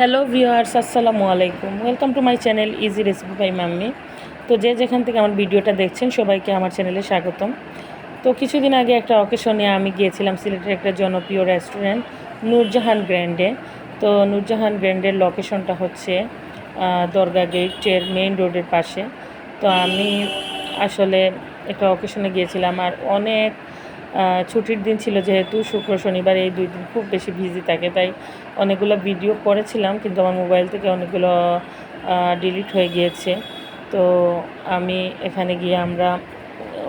Hello viewers আসসালামু আলাইকুম। Welcome to my channel easy recipe by mummy তো যে যেখান থেকে আমার ভিডিওটা দেখছেন, সবাইকে আমার চ্যানেলে স্বাগতম। তো কিছুদিন আগে একটা অকেশনে আমি গিয়েছিলাম সিলেটের একটা জনপ্রিয় রেস্টুরেন্ট নূরজাহান গ্র্যান্ডে তো নূরজাহান গ্র্যান্ডের লোকেশনটা হচ্ছে দরগা গেটের মেইন রোডের পাশে। তো আমি আসলে একটা অকেশনে গিয়েছিলাম আর অনেক ছুটির দিন ছিল যেহেতু শুক্র, শনিবার এই দুই দিন খুব বেশি বিজি থাকে, তাই অনেকগুলো ভিডিও করেছিলাম, কিন্তু আমার মোবাইল থেকে অনেকগুলো ডিলিট হয়ে গিয়েছে। তো আমি এখানে গিয়ে আমরা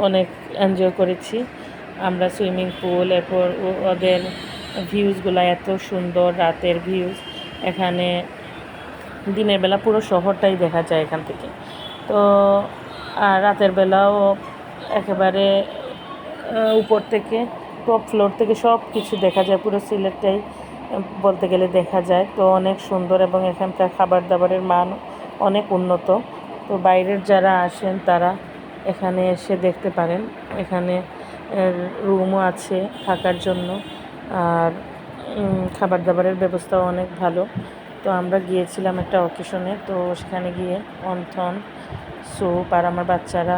অনেক এনজয় করেছি। আমরা সুইমিং পুল এরপর ওদের ভিউজগুলো এত সুন্দর, রাতের ভিউজ এখানে দিনের বেলা পুরো শহরটাই দেখা যায় এখান থেকে। তো রাতের বেলাও একেবারে উপর থেকে টপ ফ্লোর থেকে সব কিছু দেখা যায়, পুরো সিলেটটাই বলতে গেলে দেখা যায়। তো অনেক সুন্দর এবং এখানকার খাবার দাবারের মান অনেক উন্নত। তো বাইরের যারা আসেন, তারা এখানে এসে দেখতে পারেন। এখানে রুমও আছে থাকার জন্য। আর খাবার দাবারের ব্যবস্থাও অনেক ভালো। তো আমরা গিয়েছিলাম একটা অকেশনে তো সেখানে গিয়ে অন্থন স্যুপ আর আমার বাচ্চারা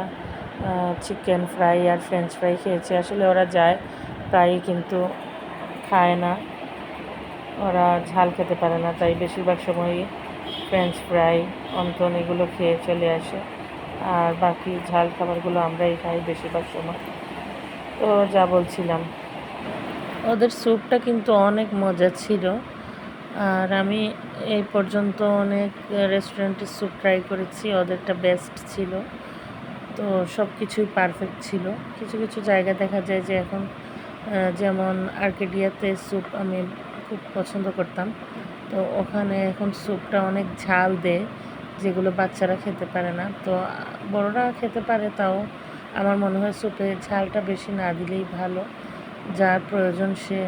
চিকেন ফ্রাই আর ফ্রেঞ্চ ফ্রাই খেয়েছে। আসলে ওরা যায়, প্রায়ই কিন্তু খায় না। ওরা ঝাল খেতে পারে না, তাই বেশিরভাগ সময়ই ফ্রেঞ্চ ফ্রাই অন্তন এগুলো খেয়ে চলে আসে। আর বাকি ঝাল খাবারগুলো আমরাই খাই বেশিরভাগ সময়। তো যা বলছিলাম। ওদের স্যুপটা কিন্তু অনেক মজা ছিল। আর আমি এই পর্যন্ত অনেক রেস্টুরেন্টের স্যুপ ট্রাই করেছি, ওদেরটা বেস্ট ছিল। তো সব কিছুই পারফেক্ট ছিল। কিছু কিছু জায়গা দেখা যায় যে এখন যেমন আর্কেডিয়াতে স্যুপ আমি খুব পছন্দ করতাম। তো ওখানে এখন স্যুপটা অনেক ঝাল দেয়, যেগুলো বাচ্চারা খেতে পারে না। তো বড়রা খেতে পারে, তাও আমার মনে হয় স্যুপে ঝালটা বেশি না দিলেই ভালো। যার প্রয়োজন সে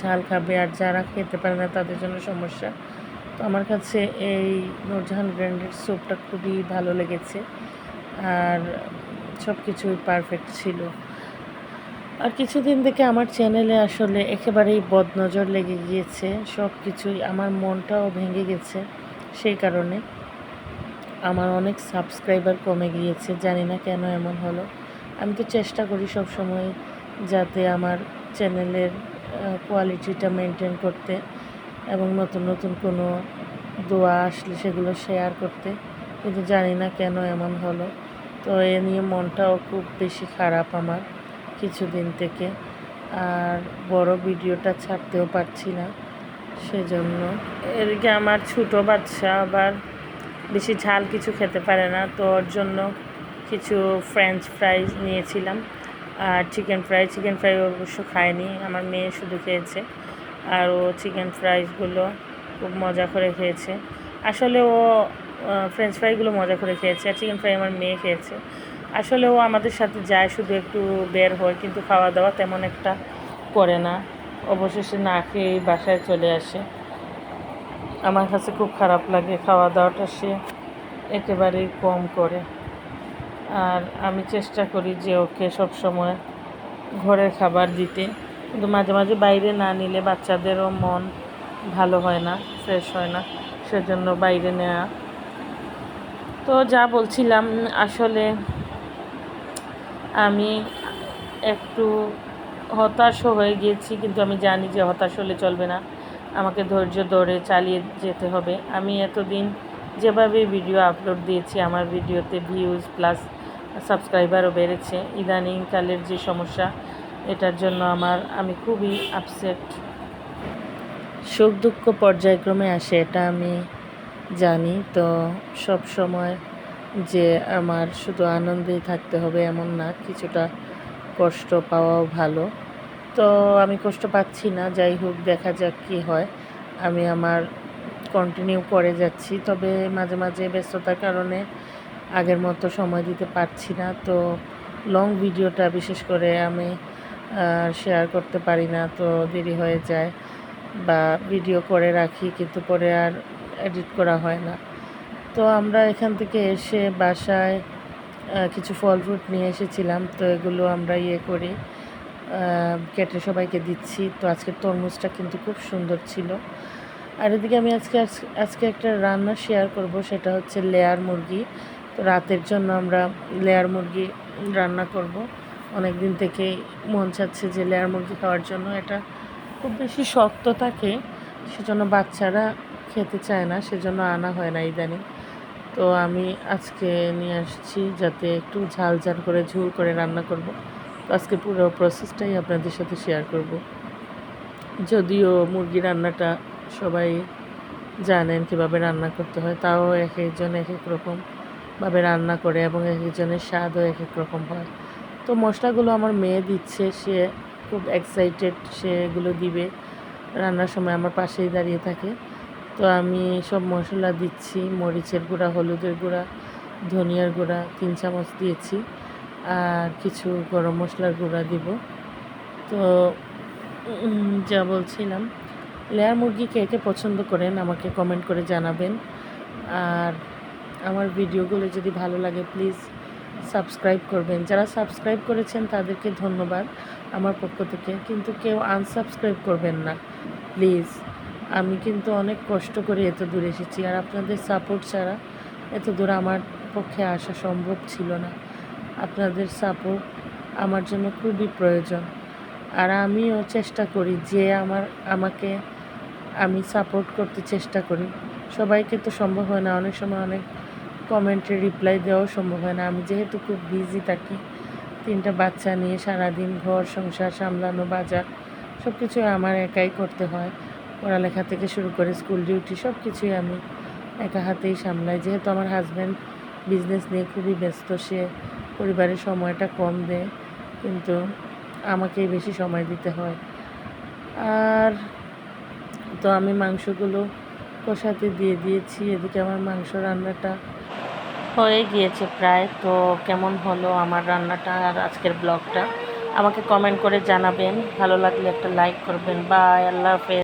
ঝাল খাবে, আর যারা খেতে পারে না তাদের জন্য সমস্যা। তো আমার কাছে এই নূরজাহান ব্র্যান্ডের স্যুপটা খুবই ভালো লেগেছে। আর সব কিছুই পারফেক্ট ছিল। আর কিছুদিন থেকে আমার চ্যানেলে আসলে একেবারেই বদনজর লেগে গিয়েছে। সব কিছুই আমার মনটাও ভেঙে গেছে সেই কারণে। আমার অনেক সাবস্ক্রাইবার কমে গিয়েছে, জানি না কেন এমন হলো। আমি তো চেষ্টা করি সব সময় যাতে আমার চ্যানেলের কোয়ালিটিটা মেনটেন করতে এবং নতুন নতুন কোনো দোয়া আসলে সেগুলো শেয়ার করতে। কিন্তু জানি না কেন এমন হলো। তো এ নিয়ে মনটাও খুব বেশি খারাপ আমার কিছুদিন থেকে। আর বড় ভিডিওটা ছাড়তেও পারছি না, সেজন্য। এদিকে আমার ছোটো বাচ্চা আবার বেশি ঝাল কিছু খেতে পারে না, তো ওর জন্য কিছু ফ্রেঞ্চ ফ্রাইজ নিয়েছিলাম। আর চিকেন ফ্রাই চিকেন ফ্রাই অবশ্য খায়নি, আমার মেয়ে শুধু খেয়েছে। আর ও চিকেন ফ্রাইসগুলো খুব মজা করে খেয়েছে। আসলে ও ফ্রেঞ্চ ফ্রাইগুলো মজা করে খেয়েছে, আর চিকেন ফ্রাই আমার মেয়ে খেয়েছে। আসলে ও আমাদের সাথে যায়, শুধু একটু বের হয়, কিন্তু খাওয়া দাওয়া তেমন একটা করে না। অবশেষে না খেয়েই বাসায় চলে আসে। আমার কাছে খুব খারাপ লাগে খাওয়া দাওয়াটা সে একেবারেই কম করে। আর আমি চেষ্টা করি যে ওকে সব সময় ঘরের খাবার দিতে। কিন্তু মাঝে মাঝে বাইরে না নিলে বাচ্চাদেরও মন ভালো হয় না ফ্রেশ হয় না। সেজন্য বাইরে নেওয়া তো যা বলছিলাম, আসলে আমি একটু হতাশও হয়ে গিয়েছি, কিন্তু আমি জানি যে হতাশ হলে চলবে না। আমাকে ধৈর্য ধরে চালিয়ে যেতে হবে। আমি এতদিন যেভাবে ভিডিও আপলোড দিয়েছি, আমার ভিডিওতে ভিউজ প্লাস সাবস্ক্রাইবারও বেড়েছে। ইদানিংকালের যে সমস্যা, এটার জন্য আমার, আমি খুবই আপসেট সুখ দুঃখ পর্যায়ক্রমে আসে, এটা আমি জানি, তো সব সময় যে আমার শুধু আনন্দেই থাকতে হবে এমন না, কিছুটা কষ্ট পাওয়াও ভালো। তো আমি কষ্ট পাচ্ছি না, যাই হোক, দেখা যাক কী হয়। আমি আমার কন্টিনিউ করে যাচ্ছি, তবে মাঝে মাঝে ব্যস্ততার কারণে আগের মতো সময় দিতে পারছি না। তো লং ভিডিওটা বিশেষ করে আমি শেয়ার করতে পারি না, তো দেরি হয়ে যায় বা ভিডিও করে রাখি, কিন্তু পরে আর এডিট করা হয় না। তো আমরা এখান থেকে এসে বাসায় কিছু ফল ফ্রুট নিয়ে এসেছিলাম। তো এগুলো আমরা ইয়ে করি কেটে সবাইকে দিচ্ছি। তো আজকে তরমুজটা কিন্তু খুব সুন্দর ছিল। আর এদিকে আমি আজকে, আজ- আজকে একটা রান্না শেয়ার করব, সেটা হচ্ছে লেয়ার মুরগি। তো রাতের জন্য আমরা লেয়ার মুরগি রান্না করব। অনেক দিন থেকেই মন চাচ্ছে যে লেয়ার মুরগি খাওয়ার জন্য। এটা খুব বেশি শক্ত থাকে, সেজন্য বাচ্চারা খেতে চায় না, সেজন্য আনা হয় না ইদানিং। তো আমি আজকে নিয়ে আসছি যাতে একটু ঝাল ঝাল করে ঝুল করে রান্না করব। তো আজকে পুরো প্রসেসটাই আপনাদের সাথে শেয়ার করব। যদিও মুরগি রান্নাটা সবাই জানেন কীভাবে রান্না করতে হয়, তাও এক একজন এক এক রকমভাবে রান্না করে এবং এক একজনের স্বাদও এক এক রকম হয়। তো মশলাগুলো আমার মেয়ে দিচ্ছে, সে খুব এক্সাইটেড সে এগুলো দিবে। রান্নার সময় আমার পাশেই দাঁড়িয়ে থাকে। তো আমি সব মশলা দিচ্ছি, মরিচের গুঁড়া, হলুদের গুঁড়া, ধনিয়ার গুঁড়া, তিন চামচ দিয়েছি আর কিছু গরম মশলার গুঁড়া দিব। তো যা বলছিলাম, লেয়ার মুরগি কে কে পছন্দ করেন আমাকে কমেন্ট করে জানাবেন। আর আমার ভিডিওগুলো যদি ভালো লাগে প্লিজ সাবস্ক্রাইব করবেন। যারা সাবস্ক্রাইব করেছেন, তাদেরকে ধন্যবাদ আমার পক্ষ থেকে। কিন্তু কেউ আনসাবস্ক্রাইব করবেন না প্লিজ আমি কিন্তু অনেক কষ্ট করে এত দূর এসেছি আর আপনাদের সাপোর্ট ছাড়া এত দূর আমার পক্ষে আসা সম্ভব ছিল না। আপনাদের সাপোর্ট আমার জন্য খুবই প্রয়োজন। আর আমিও চেষ্টা করি যে আমার, আমাকে আমি সাপোর্ট করতে চেষ্টা করি। সবাইকে তো সম্ভব হয় না, অনেক সময় অনেক কমেন্টে রিপ্লাই দেওয়াও সম্ভব হয় না। আমি যেহেতু খুব বিজি থাকি, তিনটা বাচ্চা নিয়ে সারাদিন ঘর সংসার সামলানো, বাজার সব কিছুই আমার একাই করতে হয়। পড়ালেখা থেকে শুরু করে স্কুল ডিউটি সব কিছুই আমি একা হাতেই সামলাই। যেহেতু আমার হাজব্যান্ড বিজনেস নিয়ে খুবই ব্যস্ত, সে পরিবারের সময়টা কম দেয়, কিন্তু আমাকেই বেশি সময় দিতে হয়। আর তো আমি মাংসগুলো কষাতে দিয়ে দিয়েছি, এদিকে আমার মাংস রান্নাটা হয়ে গিয়েছে প্রায়। তো কেমন হলো আমার রান্নাটা আর আজকের ব্লগটা আমাকে কমেন্ট করে জানাবেন। ভালো লাগলে একটা লাইক করবেন। বাই আল্লাহ হাফেজ।